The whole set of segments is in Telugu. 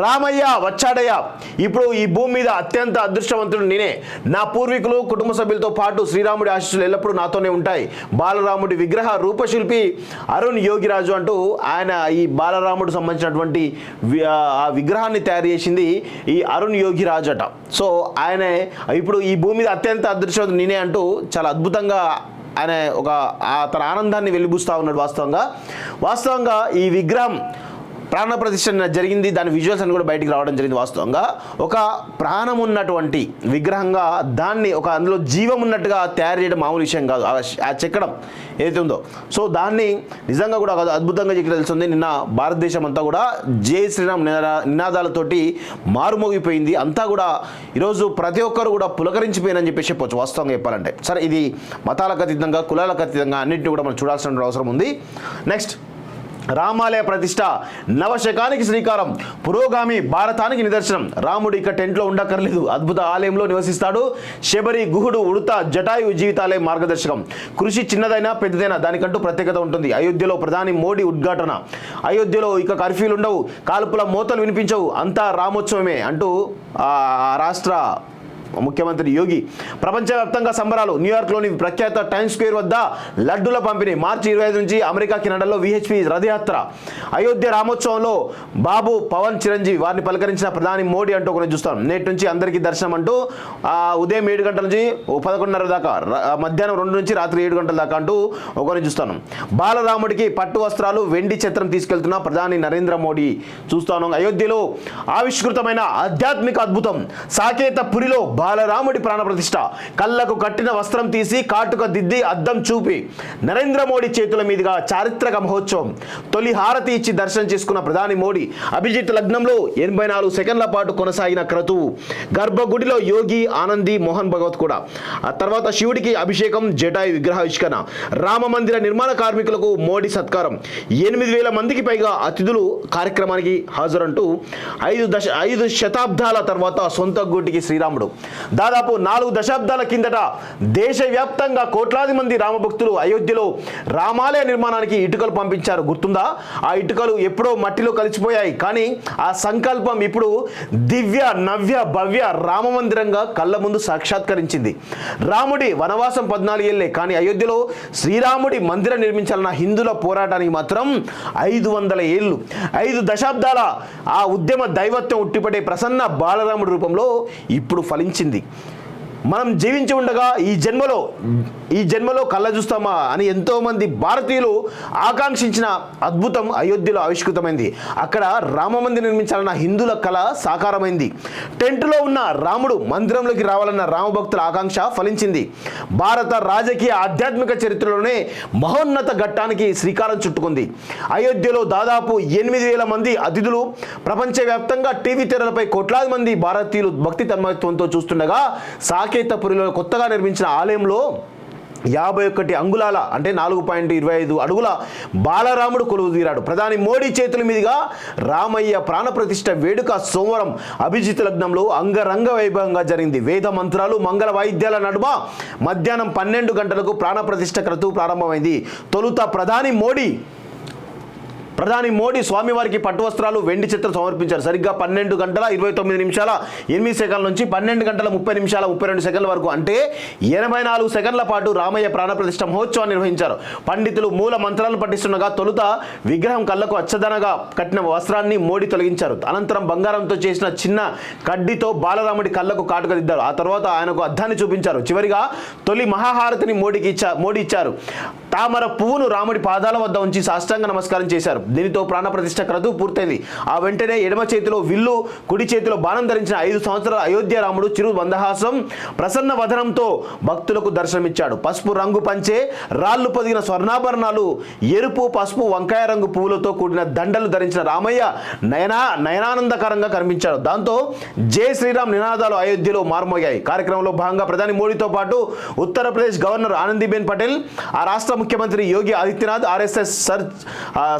రామయ్య వచ్చాడయ్య. ఇప్పుడు ఈ భూమి మీద అత్యంత అదృష్టవంతుడు నేనే. నా పూర్వీకులు కుటుంబ సభ్యులతో పాటు శ్రీరాముడి ఆశీస్సులు ఎల్లప్పుడూ నాతోనే ఉంటాయి. బాలరాముడి విగ్రహ రూపశిల్పి అరుణ్ యోగిరాజు అంటూ ఆయన ఈ బాలరాముడు సంబంధించినటువంటి ఆ విగ్రహాన్ని తయారు చేసింది ఈ అరుణ్ యోగిరాజు అట. సో ఆయన ఇప్పుడు ఈ భూమి మీద అత్యంత అదృష్టవంతుడు నేనే అంటూ చాలా అద్భుతంగా ఆయన ఒక తన ఆనందాన్ని వెలిబుస్తూ ఉన్నాడు వాస్తవంగా. వాస్తవంగా ఈ విగ్రహం ప్రాణ ప్రతిష్ఠ జరిగింది దాని విజువల్స్ అని కూడా బయటికి రావడం జరిగింది వాస్తవంగా. ఒక ప్రాణం ఉన్నటువంటి విగ్రహంగా దాన్ని ఒక అందులో జీవం ఉన్నట్టుగా తయారు చేయడం మామూలు విషయం కాదు. ఆ చెక్కడం ఏదైతే ఉందో. సో దాన్ని నిజంగా కూడా అద్భుతంగా చెక్కి తెలుస్తుంది. నిన్న భారతదేశం అంతా కూడా జై శ్రీరామ్ నినాదాలతోటి మారుమోగిపోయింది. అంతా కూడా ఈరోజు ప్రతి ఒక్కరు కూడా పులకరించిపోయినని చెప్పేసి చెప్పొచ్చు. వాస్తవంగా చెప్పాలంటే. సరే ఇది మతాలకు అతీతంగా కులాలకు అతీతంగా అన్నింటినీ కూడా మనం చూడాల్సిన అవసరం ఉంది. నెక్స్ట్ రామాలయ ప్రతిష్ట నవశకానికి శ్రీకారం. పురోగామి భారతానికి నిదర్శనం. రాముడు ఇక టెంట్లో ఉండక్కర్లేదు. అద్భుత ఆలయంలో నివసిస్తాడు. శబరి గుహుడు ఉడత జటాయు జీవితాలయ మార్గదర్శకం. కృషి చిన్నదైనా పెద్దదైనా దానికంటూ ప్రత్యేకత ఉంటుంది. అయోధ్యలో ప్రధాని మోడీ ఉద్ఘాటన. అయోధ్యలో ఇక కర్ఫ్యూలు ఉండవు. కాల్పుల మోతలు వినిపించవు. అంతా రామోత్సవమే అంటూ రాష్ట్ర ముఖ్యమంత్రి యోగి ప్రపంచవ్యాప్తంగా సంబరాలు న్యూయార్క్లోని ప్రఖ్యాత టైమ్ స్క్వేర్ వద్ద లడ్డుల పంపిణీ మార్చి ఇరవై ఐదు నుంచి అమెరికా కెనడాలో విహెచ్పి రథయాత్ర. అయోధ్య రామోత్సవంలో బాబు పవన్ చిరంజీవి వారిని పలకరించిన ప్రధాని మోడీ అంటూ ఒకరిని చూస్తాం. నేటి నుంచి అందరికీ దర్శనం అంటూ ఉదయం ఏడు గంటల నుంచి ఓ పదకొండున్నర దాకా మధ్యాహ్నం రెండు నుంచి రాత్రి ఏడు గంటల దాకా అంటూ ఒకరిని చూస్తాను బాలరాముడికి పట్టు వస్త్రాలు వెండి చిత్రం తీసుకెళ్తున్న ప్రధాని నరేంద్ర మోడీ చూస్తాను అయోధ్యలో ఆవిష్కృతమైన ఆధ్యాత్మిక అద్భుతం సాకేత పురిలో బాలరాముడి ప్రాణప్రతిష్ఠ. కళ్ళకు కట్టిన వస్త్రం తీసి కాటుక దిద్ది అద్దం చూపి. నరేంద్ర మోడీ చేతుల మీదుగా చారిత్రక మహోత్సవం. తొలి హారతి ఇచ్చి దర్శనం చేసుకున్న ప్రధాని మోడీ అభిజిత్ లగ్నంలో ఎనభై నాలుగు సెకండ్ల పాటు కొనసాగిన క్రతువు. గర్భగుడిలో యోగి ఆనంది మోహన్ భగవత్ కూడా. ఆ తర్వాత శివుడికి అభిషేకం జటాయు విగ్రహావిష్కరణ రామ మందిర నిర్మాణ కార్మికులకు మోడీ సత్కారం. ఎనిమిది వేల మందికి పైగా అతిథులు కార్యక్రమానికి హాజరంటూ ఐదు దశ ఐదు శతాబ్దాల తర్వాత సొంత గూటికి శ్రీరాముడు. దాదాపు నాలుగు దశాబ్దాల కిందట దేశవ్యాప్తంగా కోట్లాది మంది రామభక్తులు అయోధ్యలో రామాలయ నిర్మాణానికి ఇటుకలు పంపించారు. గుర్తుందా? ఆ ఇటుకలు ఎప్పుడో మట్టిలో కలిసిపోయాయి. కానీ ఆ సంకల్పం ఇప్పుడు దివ్య నవ్య భవ్య రామ మందిరంగా కళ్ళ ముందు సాక్షాత్కరించింది. రాముడి వనవాసం పద్నాలుగేళ్ళే కానీ అయోధ్యలో శ్రీరాముడి మందిరం నిర్మించాలన్న హిందుల పోరాటానికి మాత్రం ఐదు వందల ఏళ్ళు. ఐదు దశాబ్దాల ఆ ఉద్యమ దైవత్వం ఉట్టిపడే ప్రసన్న బాలరాముడి రూపంలో ఇప్పుడు ఫలించింది. వచ్చింది మనం జీవించి ఉండగా ఈ జన్మలో ఈ జన్మలో కళ్ళ చూస్తామా అని ఎంతోమంది భారతీయులు ఆకాంక్షించిన అద్భుతం అయోధ్యలో ఆవిష్కృతమైంది. అక్కడ రామ మందిరం నిర్మించాలన్న హిందువుల కళ సాకారమైంది. టెంట్లో ఉన్న రాముడు మందిరంలోకి రావాలన్న రామభక్తుల ఆకాంక్ష ఫలించింది. భారత రాజకీయ ఆధ్యాత్మిక చరిత్రలోనే మహోన్నత ఘట్టానికి శ్రీకారం చుట్టుకుంది. అయోధ్యలో దాదాపు ఎనిమిది వేల మంది అతిథులు ప్రపంచవ్యాప్తంగా టీవీ తెరలపై కోట్లాది మంది భారతీయులు భక్తి తన్మయత్వంతో చూస్తుండగా సాకేతపురిలో కొత్తగా నిర్మించిన ఆలయంలో యాభై ఒకటి అంగుళాల అంటే నాలుగు పాయింట్ ఇరవై ఐదు అడుగుల బాలరాముడు కొలువు తీరాడు. ప్రధాని మోడీ చేతుల మీదుగా రామయ్య ప్రాణప్రతిష్ఠ వేడుక సోమవారం అభిజిత్ లగ్నంలో అంగరంగ వైభవంగా జరిగింది. వేద మంత్రాలు మంగళ వాయిద్యాల నడుమ మధ్యాహ్నం పన్నెండు గంటలకు ప్రాణప్రతిష్ఠ క్రతువు ప్రారంభమైంది. తొలుత ప్రధాని మోడీ ప్రధాని మోడీ స్వామివారికి పట్టు వస్త్రాలు వెండి చిత్రం సమర్పించారు. సరిగ్గా పన్నెండు గంటల ఇరవై తొమ్మిది నిమిషాల ఎనిమిది సెకండ్ల నుంచి పన్నెండు గంటల ముప్పై నిమిషాల ముప్పై రెండు సెకండ్ల వరకు అంటే ఎనభై నాలుగు సెకండ్ల పాటు రామయ్య ప్రాణప్రతిష్ఠ మహోత్సవాన్ని నిర్వహించారు. పండితులు మూల మంత్రాలను పఠిస్తుండగా తొలుత విగ్రహం కళ్ళకు అచ్చదనగా కట్టిన వస్త్రాన్ని మోడీ తొలగించారు. అనంతరం బంగారంతో చేసిన చిన్న కడ్డీతో బాలరాముడి కళ్ళకు కాటుక దిద్దారు ఆ తర్వాత ఆయనకు అద్దాన్ని చూపించారు. చివరిగా తొలి మహాహారతిని మోడీకి ఇచ్చా మోడీ ఇచ్చారు. తామర పువ్వును రాముడి పాదాల వద్ద ఉంచి సాష్టాంగ నమస్కారం చేశారు. దీనితో ప్రాణప్రతిష్ఠ క్రతు పూర్తయింది. ఆ వెంటనే ఎడమ చేతిలో విల్లు కుడి చేతిలో బాణం ధరించిన ఐదు సంవత్సరాల అయోధ్య రాముడు చిరు మందహాసం ప్రసన్న వదనంతో భక్తులకు దర్శనమిచ్చాడు. పసుపు రంగు పంచే రాళ్ళు పొదిగిన స్వర్ణాభరణాలు ఎరుపు పసుపు వంకాయ రంగు పువ్వులతో కూడిన దండలు ధరించిన రామయ్య నయనా నయనానందకరంగా కనిపించాడు. దాంతో జై శ్రీరామ్ నినాదాలు అయోధ్యలో మారుమోగాయి. కార్యక్రమంలో భాగంగా ప్రధాని మోడీతో పాటు ఉత్తరప్రదేశ్ గవర్నర్ ఆనందీబెన్ పటేల్ ఆ రాష్ట్ర ముఖ్యమంత్రి యోగి ఆదిత్యనాథ్ ఆర్ఎస్ఎస్ సర్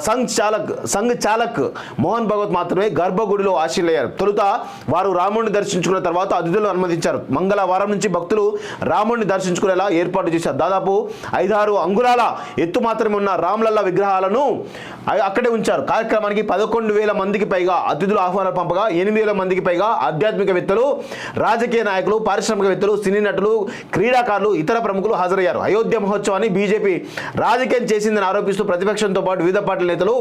సంఘ్ చాలక్ సంఘ్ చాలక్ మోహన్ భగవత్ మాత్రమే గర్భగుడిలో ఆశీలయ్యారు తొలుత వారు రాముడిని దర్శించుకున్న తర్వాత అతిథులు అనుమతించారు. మంగళవారం నుంచి భక్తులు రాముడిని దర్శించుకునేలా ఏర్పాటు చేశారు. దాదాపు ఐదారు అంగుళాల ఎత్తు మాత్రమే ఉన్న రామ్లల్ల విగ్రహాలను అక్కడే ఉంచారు. కార్యక్రమానికి పదకొండు వేల మందికి పైగా అతిథులు ఆహ్వానాలు పంపగా ఎనిమిది వేల మందికి పైగా ఆధ్యాత్మికవేత్తలు రాజకీయ నాయకులు పారిశ్రామికవేత్తలు సినీ నటులు క్రీడాకారులు ఇతర ప్రముఖులు హాజరయ్యారు. అయోధ్య మహోత్సవాన్ని బీజేపీ రాజకీయం చేసిందని ఆరోపిస్తూ ప్రతిపక్షంతో పాటు వివిధ పార్టీల నేతలు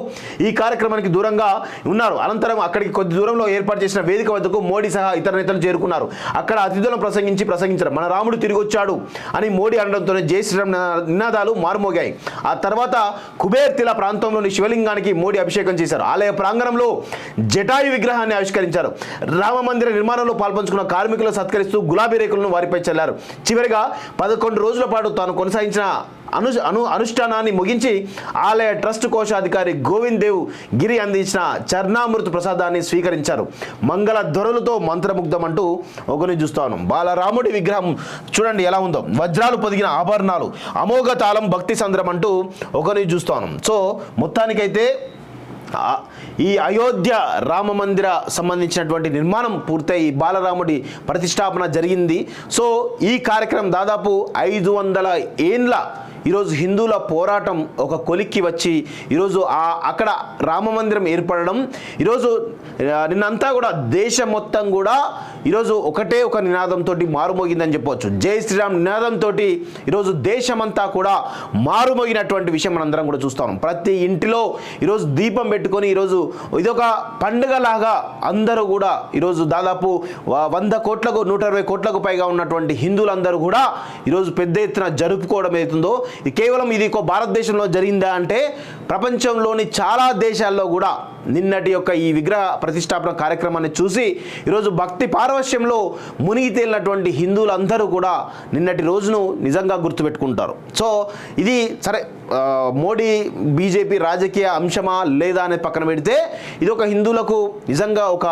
ఈ కార్యక్రమానికి దూరంగా ఉన్నారు. అనంతరం అక్కడికి కొద్ది దూరంలో ఏర్పాటు చేసిన వేదిక వద్దకు మోడీ సహా ఇతర నేతలు చేరుకున్నారు. అక్కడ అతిథులను ప్రసంగించి ప్రసంగించారు మన రాముడు తిరిగి వచ్చాడు అని మోడీ అనడంతోనే జై శ్రీరామ్ నినాదాలు మారుమోగాయి. ఆ తర్వాత కుబేర్ తిల ప్రాంతంలోని శివలింగానికి మోడీ అభిషేకం చేశారు. ఆలయ ప్రాంగణంలో జటాయు విగ్రహాన్ని ఆవిష్కరించారు. రామ మందిర నిర్మాణంలో పాల్పంచుకున్న కార్మికులను సత్కరిస్తూ గులాబీ రేకులను వారిపై చల్లారు. చివరిగా పదకొండు రోజుల పాటు తాను కొనసాగించిన అను అను అనుష్ఠానాన్ని ముగించి ఆలయ ట్రస్ట్ కోశాధికారి గోవింద్ దేవ్ గిరి అందించిన చర్ణామృత ప్రసాదాన్ని స్వీకరించారు. మంగళ ధ్వరులతో మంత్రముగ్ధమంటూ ఒకరిని చూస్తాను. బాలరాముడి విగ్రహం చూడండి ఎలా ఉందో. వజ్రాలు పొదిగిన ఆభరణాలు అమోఘ తాళం భక్తి సంద్రం అంటూ ఒకరిని చూస్తాను. సో మొత్తానికైతే ఈ అయోధ్య రామ మందిర సంబంధించినటువంటి నిర్మాణం పూర్తయి బాలరాముడి ప్రతిష్టాపన జరిగింది. సో ఈ కార్యక్రమం దాదాపు ఐదు వందల ఏండ్ల ఈరోజు హిందువుల పోరాటం ఒక కొలిక్కి వచ్చి ఈరోజు ఆ అక్కడ రామ మందిరం ఏర్పడడం. ఈరోజు నిన్నంతా కూడా దేశం మొత్తం కూడా ఈరోజు ఒకటే ఒక నినాదంతో మారుమోగిందని చెప్పవచ్చు జై శ్రీరామ్ నినాదంతో ఈరోజు దేశమంతా కూడా మారుమోగినటువంటి విషయం మనందరం కూడా చూస్తాం ప్రతి ఇంటిలో ఈరోజు దీపం పెట్టుకొని ఈరోజు ఇదొక పండుగలాగా అందరూ కూడా ఈరోజు దాదాపు వంద కోట్లకు నూట ఇరవై కోట్లకు పైగా ఉన్నటువంటి హిందువులందరూ కూడా ఈరోజు పెద్ద ఎత్తున జరుపుకోవడం అవుతుందో కేవలం ఇది ఒక భారతదేశంలో జరిగిందా అంటే ప్రపంచంలోని చాలా దేశాల్లో కూడా నిన్నటి యొక్క ఈ విగ్రహ ప్రతిష్టాపన కార్యక్రమాన్ని చూసి ఈరోజు భక్తి పారవశ్యంలో మునిగి తేలినటువంటి హిందువులందరూ కూడా నిన్నటి రోజును నిజంగా గుర్తుపెట్టుకుంటారు. సో ఇది సరే మోడీ బీజేపీ రాజకీయ అంశమా లేదా అనేది పక్కన పెడితే ఇది ఒక హిందువులకు నిజంగా ఒక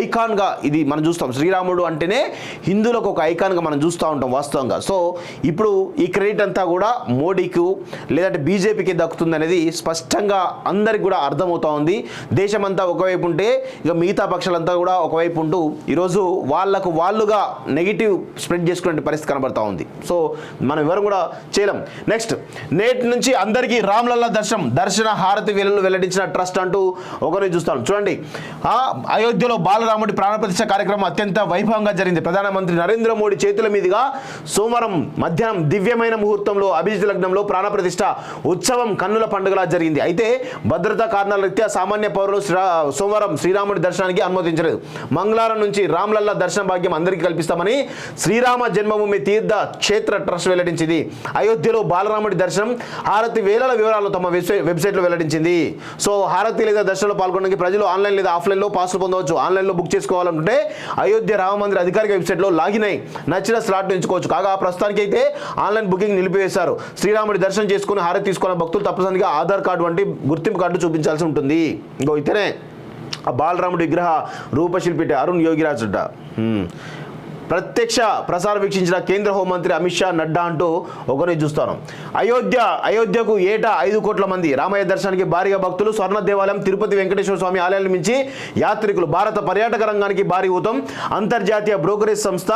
ఐకాన్గా ఇది మనం చూస్తాం. శ్రీరాముడు అంటేనే హిందువులకు ఒక ఐకాన్గా మనం చూస్తూ ఉంటాం వాస్తవంగా. సో ఇప్పుడు ఈ క్రెడిట్ అంతా కూడా మోడీకు లేదంటే బీజేపీకి దక్కుతుంది అనేది స్పష్టంగా అందరికి కూడా అర్థమవుతా ఉంది. దేశమంతా ఒకవైపు ఉంటే ఇక మిగతా పక్షాలంతా కూడా ఒకవైపు ఉంటూ ఈరోజు వాళ్ళకు వాళ్ళుగా నెగిటివ్ స్ప్రెడ్ చేసుకునే పరిస్థితి కనబడతా ఉంది. సో మనం ఎవరు కూడా చేయలేం. నెక్స్ట్ నేటి నుంచి అందరికీ రామ్లల్లా దర్శనం దర్శన హారతి వేళలు వెల్లడించిన ట్రస్ట్ అంటూ ఒకరిని చూస్తాం. చూడండి. అయోధ్యలో అయోధ్యలో బాలరాముడి ప్రాణప్రతిష్ఠ కార్యక్రమం అత్యంత వైభవంగా జరిగింది. ప్రధానమంత్రి నరేంద్ర మోడీ చేతుల మీదుగా సోమవారం మధ్యాహ్నం దివ్యమైన ముహూర్తంలో అభిజిత్ లగ్నంలో ప్రాణప్రతిష్ఠ ఉత్సవం కన్నుల పండుగలా జరిగింది. అయితే భద్రతా కారణాల రీత్యా సామాన్య పౌరులు సోమవారం శ్రీరాముడి దర్శనానికి అనుమతించలేదు. మంగళవారం నుంచి రామ్లల్లా దర్శన భాగ్యం అందరికీ కల్పిస్తామని శ్రీరామ జన్మభూమి తీర్థ క్షేత్ర ట్రస్ట్ వెల్లడించింది. అయోధ్యలో బాలరాముడి దర్శనం హారతి వేలల వివరాలు తమ వెబ్సైట్లో వెల్లడించింది. సో హారతి లేదా దర్శనంలో పాల్గొనడానికి ప్రజలు ఆన్లైన్ లేదా ఆఫ్లైన్లో పాసులు పొందవచ్చు. ఆన్లైన్ ఆన్లైన్లో బుక్ చేసుకోవాలంటే అయోధ్య రామ మందిర అధికారిక వెబ్సైట్లో లాగిన్ అయి నచ్చిన స్లాట్ ఎంచుకోవచ్చు. కాగా ప్రస్తుతానికి అయితే ఆన్లైన్ బుకింగ్ నిలిపివేశారు. శ్రీరాముడి దర్శనం చేసుకుని హారతి తీసుకున్న భక్తులు తప్పనిసరిగా ఆధార్ కార్డు వంటి గుర్తింపు కార్డు చూపించాల్సి ఉంటుంది. ఇంకో ఇతనే ఆ బాలరాముడి విగ్రహ రూపశిల్పి అరుణ్ యోగిరాజ్ అడ్డ ప్రత్యక్ష ప్రసారం వీక్షించిన కేంద్ర హోంమంత్రి అమిత్ షా నడ్డా అంటూ ఒకరిని చూస్తాను. అయోధ్య అయోధ్యకు ఏటా ఐదు కోట్ల మంది రామయ్య దర్శనానికి భారీగా భక్తులు స్వర్ణ దేవాలయం తిరుపతి వెంకటేశ్వర స్వామి ఆలయాల నుంచి యాత్రికులు భారత పర్యాటక రంగానికి భారీ ఊతం. అంతర్జాతీయ బ్రోకరేజ్ సంస్థ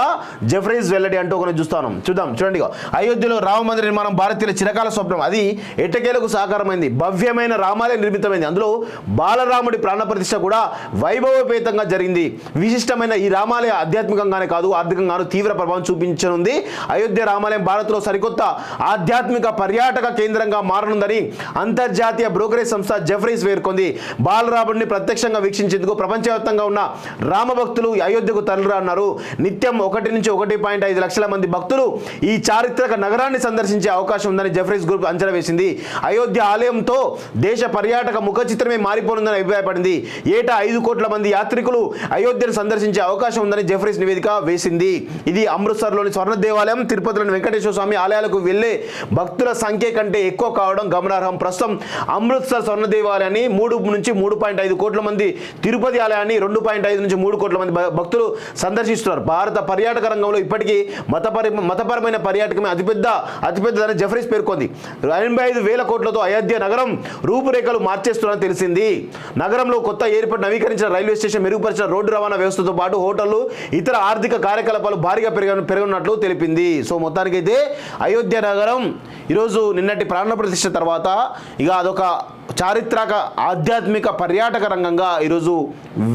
జెఫ్రీస్ వెల్లడి అంటూ ఒకరిని చూస్తాను. చూద్దాం చూడండి అయోధ్యలో రామ మందిర నిర్మాణం భారతీయుల చిరకాల స్వప్నం. అది ఎట్టకేలకు సాకారమైంది? భవ్యమైన రామాలయం నిర్మితమైంది. అందులో బాలరాముడి ప్రాణ ప్రతిష్ట కూడా వైభవపేతంగా జరిగింది. విశిష్టమైన ఈ రామాలయ ఆధ్యాత్మికంగానే కాదు ఆర్థికంగాను తీవ్ర ప్రభావం చూపించనుంది. అయోధ్య రామాలయం భారత్లో సరికొత్త ఆధ్యాత్మిక పర్యాటక కేంద్రంగా మారనుందని అంతర్జాతీయ బ్రోకరేజ్ సంస్థ జెఫ్రీస్ పేర్కొంది. బాలరాముడిని ప్రత్యక్షంగా వీక్షించేందుకు ప్రపంచవ్యాప్తంగా ఉన్న రామభక్తులు అయోధ్యకు తరలిరా అన్నారు. నిత్యం ఒకటి నుంచి ఒకటి పాయింట్ ఐదు లక్షల మంది భక్తులు ఈ చారిత్రక నగరాన్ని సందర్శించే అవకాశం ఉందని జెఫ్రీస్ గ్రూప్ అంచనా వేసింది. అయోధ్య ఆలయంతో దేశ పర్యాటక ముఖ చిత్రమే మారిపోనుందని అభిప్రాయపడింది. ఏటా ఐదు కోట్ల మంది యాత్రికులు అయోధ్యను సందర్శించే అవకాశం ఉందని జెఫ్రీస్ నివేదిక వేసింది. తెలిసింది ఇది అమృత్సర్లోని స్వర్ణ దేవాలయం తిరుపతిలోని వెంకటేశ్వర స్వామి ఆలయాలకు వెళ్ళే భక్తుల సంఖ్య కంటే ఎక్కువ కావడం గమనార్హం. ప్రస్తుతం అమృత్సర్ స్వర్ణ దేవాలయాన్ని మూడు నుంచి మూడు పాయింట్ ఐదు కోట్ల మంది తిరుపతి ఆలయాన్ని రెండు పాయింట్ ఐదు నుంచి మూడు కోట్ల మంది భక్తులు సందర్శిస్తున్నారు. భారత పర్యాటక రంగంలో ఇప్పటికీ మతపరి మతపరమైన పర్యాటకమే అతిపెద్ద అతిపెద్దదని జఫరీస్ పేర్కొంది. ఎనభై ఐదు వేల కోట్లతో అయోధ్య నగరం రూపురేఖలు మార్చేస్తున్నారని తెలిసింది. నగరంలో కొత్త ఏర్పాటు నవీకరించిన రైల్వే స్టేషన్ మెరుగుపరిచిన రోడ్డు రవాణా వ్యవస్థతో పాటు హోటళ్ళు ఇతర ఆర్థిక కార్యకలాపాలు భారీగా పెరిగ పెరగనున్నట్లు తెలిపింది. సో మొత్తానికైతే అయోధ్య నగరం ఈరోజు నిన్నటి ప్రాణ ప్రతిష్ఠ తర్వాత ఇక అదొక చారిత్రక ఆధ్యాత్మిక పర్యాటక రంగంగా ఈరోజు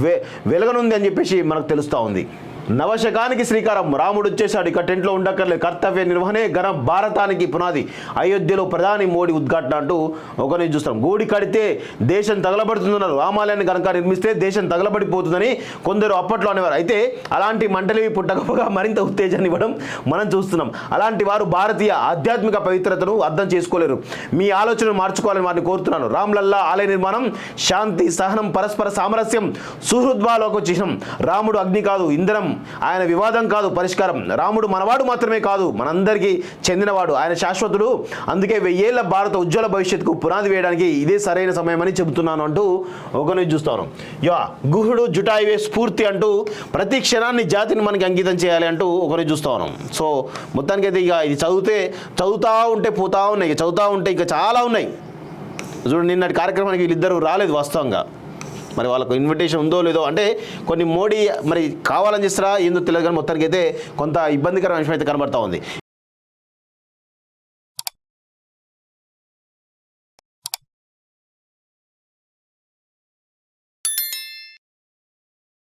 వె వెలగనుంది అని చెప్పేసి మనకు తెలుస్తూ ఉంది. నవశకానికి శ్రీకారం. రాముడు వచ్చేశాడు. ఇక టెంట్లో ఉండక్కర్లేదు. కర్తవ్య నిర్వహణే ఘన. భారతానికి పునాది. అయోధ్యలో ప్రధాని మోడీ ఉద్ఘాటన అంటూ ఒకరిని చూస్తాం గూడి కడితే దేశం తగలబడుతుందన్నారు. రామాలయాన్ని కనుక నిర్మిస్తే దేశం తగలబడిపోతుందని కొందరు అప్పట్లో అనేవారు. అయితే అలాంటి మంటలివి పుట్టకపోగా మరింత ఉత్తేజాన్ని ఇవ్వడం మనం చూస్తున్నాం. అలాంటి వారు భారతీయ ఆధ్యాత్మిక పవిత్రతను అర్థం చేసుకోలేరు. మీ ఆలోచనను మార్చుకోవాలని వారిని కోరుతున్నాను. రామ్లల్లా ఆలయ నిర్మాణం శాంతి సహనం పరస్పర సామరస్యం సుహృద్భాలకు చిహ్నం. రాముడు అగ్ని కాదు ఇంధనం. ఆయన వివాదం కాదు పరిష్కారం. రాముడు మనవాడు మాత్రమే కాదు మనందరికీ చెందినవాడు. ఆయన శాశ్వతుడు. అందుకే వెయ్యేళ్ళ భారత ఉజ్వల భవిష్యత్తుకు పునాది వేయడానికి ఇదే సరైన సమయమని చెబుతున్నాను అంటూ ఒకరిని చూస్తాను. యా గుహుడు జుటాయివే స్ఫూర్తి అంటూ ప్రతి క్షణాన్ని జాతిని మనకి అంకితం చేయాలి అంటూ ఒకరిని చూస్తాను. సో మొత్తానికైతే ఇక ఇది చదివితే చదువుతూ ఉంటే పోతూ ఉన్నాయి చదువుతూ ఉంటే ఇంకా చాలా ఉన్నాయి. చూడండి నిన్నటి కార్యక్రమానికి వీళ్ళిద్దరూ రాలేదు వాస్తవంగా. మరి వాళ్ళకు ఇన్విటేషన్ ఉందో లేదో అంటే కొన్ని మోడీ మరి కావాలని చేస్తారా ఏందో తెలియదు కానీ మొత్తానికి అయితే కొంత ఇబ్బందికరమైన విషయం అయితే కనబడతా ఉంది.